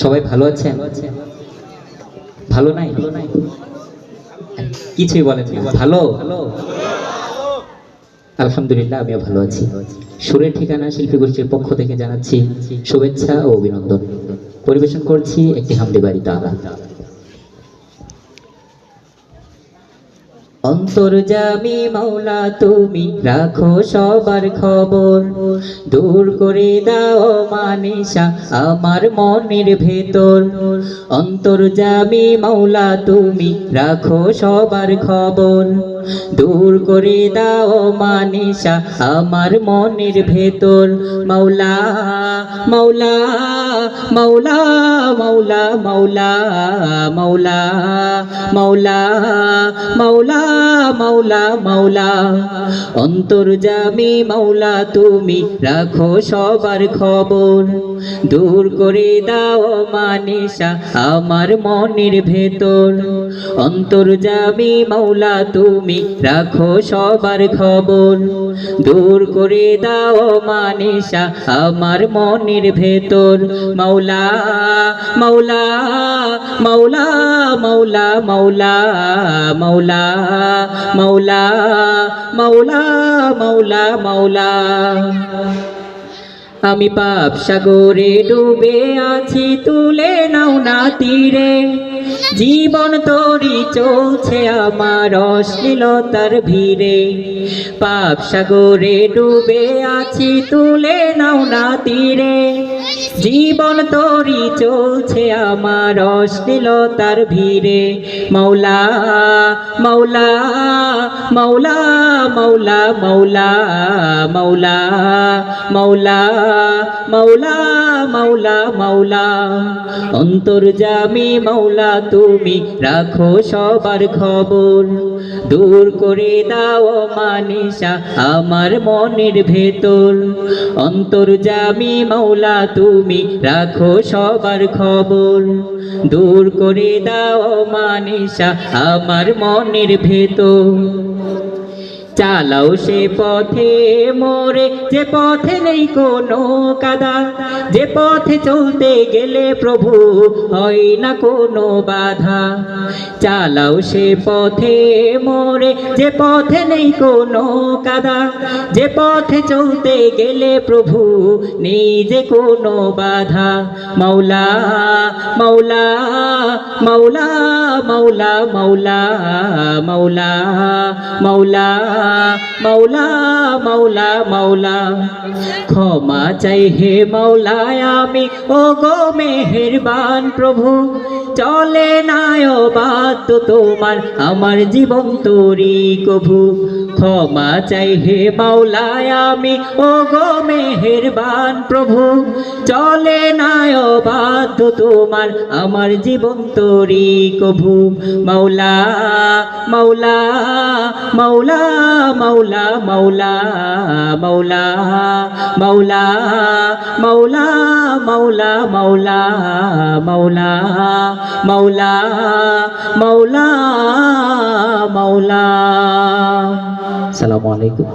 সবাই ভালো আছেন? ভালো নাই? কিছুই বলেন ভালো? আলহামদুলিল্লাহ, আমিও ভালো আছি। সুরের ঠিকানা শিল্পী গোষ্ঠীর পক্ষ থেকে জানাচ্ছি শুভেচ্ছা ও অভিনন্দন। পরিবেশন করছি একটি হামদি বাড়ি তারা অন্তর্জামী মাওলা, তুমি রাখো সবার খবর। দূর করে দাও মানিসা আমার মনের ভেতর। অন্তর্জামি মাওলা, তুমি রাখো সবার খবর। দূর করে দাও মানিসা, আমার মনের ভেতর। মৌলা মৌলা মৌলা মৌলা মৌলা মৌলা মৌলা মৌলা মৌলা মাওলা। অন্তর্জামী মৌলা তুমি রাখো সবার খবর। দূর করে দাও মানিসা, আমার মনের ভেতর। অন্তর্জামী মৌলা তুমি রাখো সবার খবর। দূর করে দাও মানিসা আমার মনের ভেতর। মৌলা মৌলা মৌলা মৌলা মৌলা মৌলা মৌলা মৌলা মৌলা মৌলা আমি পাপ সাগরে ডুবে আছি, তুলে নাও না তীরে জীবন তরি চলছে আমার অশ্লীলতার ভিড়ে। পাপ সাগরে ডুবে আছি, তুলে নাও না তীরে। জীবন তরি চলছে আমার অশ্লীলতার ভিড়ে। মৌলা মৌলা মৌলা মৌলা মৌলা মৌলা মৌলা মৌলা মৌলা মৌলা অন্তর্জামী মৌলা তুমি রাখো সবার খবর। দূর করে দাও মানিসা আমার মনের ভেতর। অন্তর জামি মৌলা তুমি রাখো সবার খবর। দূর করে দাও মানিসা আমার মনের ভেতর। চালাও সে পথে মোরে, যে পথে নেই কোনো কাদা, যে পথে চলতে গেলে প্রভু হয় না কোনো বাধা। চালাও সে পথে মোরে, যে পথে নেই কোনো কাদা, যে পথে চলতে গেলে প্রভু নেই যে কোনো বাধা। মৌলা মৌলা মৌলা মৌলা মৌলা মৌলা মৌলা মৌলা মৌলা মৌলা ক্ষমা চাই হে মৌলায় আমি ও গো মেহেরবান প্রভু। চলে নায় বাদ তোমার, আমার জীবন তোরি কভু। ক্ষমা চাই হে মাওলায় আমি ও গো মেহেরবান প্রভু চলে নাই বাদ তোমার আমার জীবন তোরি কভু মাওলা মাওলা মাওলা মাওলা মাওলা মাওলা মাওলা মাওলা মাওলা মাওলা মাওলা মাওলা মাওলা মাওলা সালামু আলাইকুম।